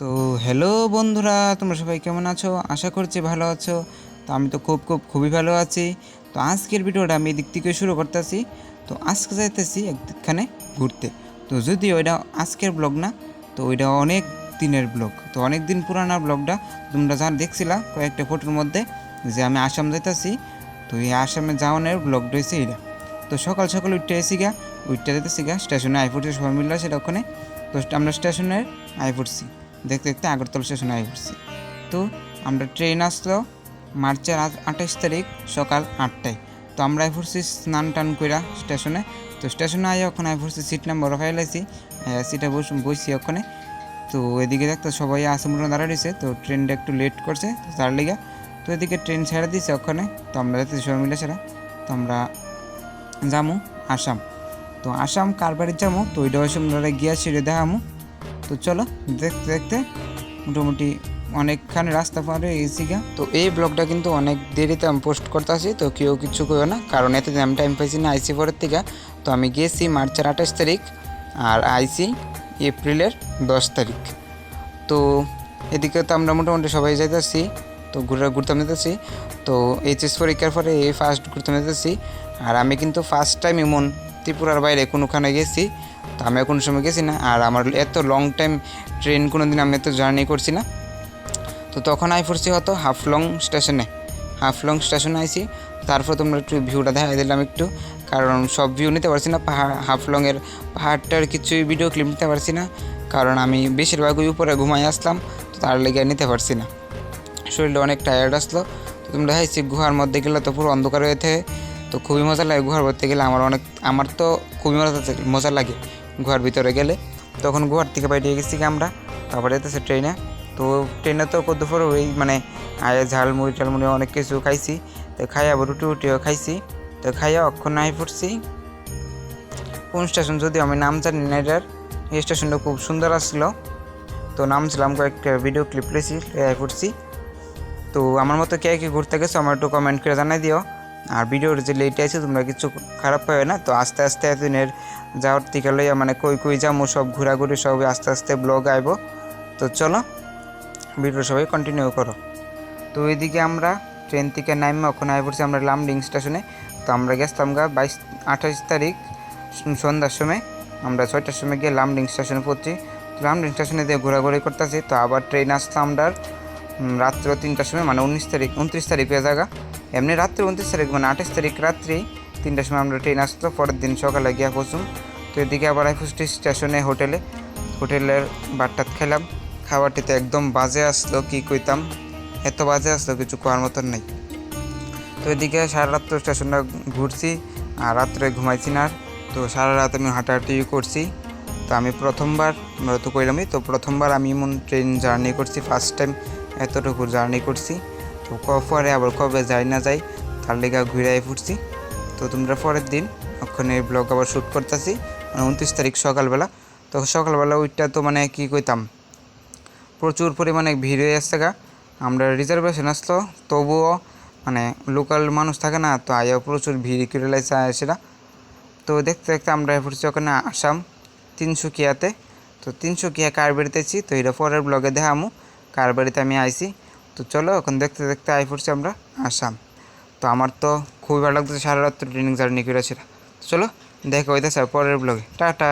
তো হ্যালো বন্ধুরা, তোমরা সবাই কেমন আছো? আশা করছি ভালো আছো। তো আমি তো খুব খুব, খুবই ভালো আছি। তো আজকের ভিডিওটা আমি এদিক থেকে শুরু করতেছি। তো আজকে যাইতেছি একখানে ঘুরতে। তো যদি ওইটা আজকের ব্লগ না, তো ওইটা অনেক দিনের ব্লগ তো অনেক দিন পুরানো ব্লগটা তোমরা যা দেখছিলা কয়েকটা ফটোর মধ্যে, যে আমি আসাম যাইতেছি, তো এই আসামে যাওয়ানোর ব্লগ রয়েছে এটা তো সকাল সকাল উঠতে এসি গা, উঠতে যেতেছি গা, স্টেশনে আই পড়ছি সবাই মিললে সেটা ওখানে। তো আমরা স্টেশনে আই পড়ছি দেখতে দেখতে আগরতলা স্টেশনে আই পড়ছি। তো আমরা ট্রেন আসলো মার্চের আঠাশ তারিখ সকাল আটটায়। তো আমরা আই পড়ছি স্নান টান কইরা স্টেশনে। তো স্টেশনে আই ওখানে আই পড়ছি সিট নাম্বার ফাইলাইছি সিটে বস বসছি ওখানে। তো এদিকে দেখতো সবাই আসামুরা দাঁড়া রয়েছে। তো ট্রেনটা একটু লেট করছে তার লিগা। তো এদিকে ট্রেন ছেড়ে দিয়েছে ওখানে। তো আমরা যাতে সবাই মিলে সেরা। তো আমরা যামু আসাম। তো আসাম কার বাড়ির যাব তো ওইটা ওই আমরা গিয়া সেরে দেখামু। তো চলো, দেখতে দেখতে মোটামুটি অনেকখানি রাস্তা পারে গেছি গা। তো এই ব্লগটা কিন্তু অনেক দেরিতে আমি পোস্ট করতে আসি তো কেউ কিছু কেউ না, কারণ এতে আমি টাইম পাইছি না আইসি পরের থেকে। তো আমি গেছি মার্চের আঠাশ তারিখ আর আইসি এপ্রিলের দশ তারিখ। তো এদিকে তো আমরা মোটামুটি সবাই যাইতেছি, তো ঘুরে ঘুরতে যেতেছি তো এইচএস পরীক্ষার পরে এই ফার্স্ট ঘুরতে যেতেছি আর আমি কিন্তু ফার্স্ট টাইম এমন ত্রিপুরার বাইরে কোনোখানে গেছি তো আমি কোনো সময় গেছি না। আর আমার এত লং টাইম ট্রেন কোনো দিন আমি এত জার্নি করছি না। তো তখন আই পড়ছি হয়তো হাফলং স্টেশনে হাফলং স্টেশনে আইছি। তারপর তোমরা একটু ভিউটা দেখা দিলাম একটু। কারণ সব ভিউ নিতে পারছি না। পাহাড় হাফলংয়ের পাহাড়টার কিছুই ভিডিও ক্লিপ নিতে পারছি না। কারণ আমি বেশিরভাগই উপরে ঘুমাই আসলাম। তো তার লেগে নিতে পারছি না। শরীরটা অনেক টায়ার্ড আসলো। তোমরা দেখাইছি, গুহার মধ্যে গেলে তো পুরো অন্ধকার হয়ে তো খুবই মজা লাগে গুহার মধ্যে গেলে। আমার অনেক আমার তো খুবই মজা মজা লাগে গুহার ভিতরে গেলে। তখন গুহার থেকে বাইরে গেছি আমরা। তারপরে যেতেছে ট্রেনে। তো ট্রেনে তো কত পরে ওই মানে ঝালমুড়ি টালমুড়ি অনেক কিছু খাইছি। তো খাই আবার রুটি উটিও খাইছি। তো খাইয়া অক্ষণ নাই পড়ছি। কোন স্টেশন যদি আমি নাম জানি না এটার। এই স্টেশনটা খুব সুন্দর আসলো। তো নামছিলাম কয়েকটা ভিডিও ক্লিপ লেছি পড়ছি। তো আমার মতো কে কে ঘুরতে গেছো আমার একটু কমেন্ট করে জানাই দিও। আর ভিডিওর যে লেট আছে, তোমরা কিছু খারাপ পাবে না। তো আস্তে আস্তে এতদিনের যাওয়ার থেকে লইয়া মানে কই কই যাব, সব ঘোরাঘুরি সব আস্তে আস্তে ব্লগ আইব। তো চলো ভিডিও সবাই কন্টিনিউ করো। তো এদিকে আমরা ট্রেন থেকে নামে ওখানে আই পড়ছি আমরা লামডিং স্টেশনে তো আমরা গেছিলাম গা বাইশ, আঠাশ তারিখ সন্ধ্যার সময়। আমরা ছয়টার সময় গিয়ে লামডিং স্টেশনে পড়ছি। তো লামডিং স্টেশনে দিয়ে ঘোরাঘুরি করতেছি। তো আবার ট্রেন আসলাম আমরা রাত্র তিনটার সময় মানে উনিশ তারিখ, উনত্রিশ তারিখ হয়ে জায়গা। এমনি রাত্রে উনত্রিশ তারিখ মানে আঠাশ তারিখ রাত্রি তিনটার সময় আমরা ট্রেন আসতো, পরের দিন সকালে গিয়া পৌঁছুম। তো এদিকে আবার আইফুস্টি স্টেশনে, হোটেলে, হোটেলের বাট্টাত খেলাম। খাবারটিতে একদম বাজে আসলো, কি কইতাম? এত বাজে আসলো, কিছু কোয়ার মতন নেই। তো এদিকে সারা রাত্র স্টেশনটা ঘুরছি, আর রাত্রে ঘুমাইছি না তো সারা রাত আমি হাঁটাহাঁটি করছি। তো আমি প্রথমবার তো কইলামই, তো প্রথমবার আমি এমন ট্রেন জার্নি করছি ফার্স্ট টাইম এতটুকু জার্নি করছি। তো পরে আবার কবে যাই না যাই, তার লেগে ঘুরে ফুটছি। তো তোমরা পরের দিন ওখানে ব্লগ আবার শ্যুট করতেছি মানে উনত্রিশ তারিখ সকালবেলা। তো সকালবেলা ওইটা তো মানে কি কইতাম, প্রচুর পরিমাণে ভিড় হয়ে আসছে গা। আমরা রিজার্ভেশন আসলো, তবুও মানে লোকাল মানুষ থাকে না, তো আয়া প্রচুর ভিড় করে লাইছে সেটা তো দেখতে দেখতে আমরা ফুটছি ওখানে আসাম তিনশোকিয়াতে তো তিনশোকিয়া কার বাড়িতেছি তো এটা পরের ব্লগে দেখামু। কার বাড়িতে আমি আইছি? তো চলো, এখন দেখতে দেখতে আই পড়ছি আমরা, আসাম। তো আমার তো খুবই ভালো লাগতেছে, সারা রাত্র ট্রেনিং জার্নি করেছিল চলো, দেখা হইতেছে পরের ব্লগে টাটা।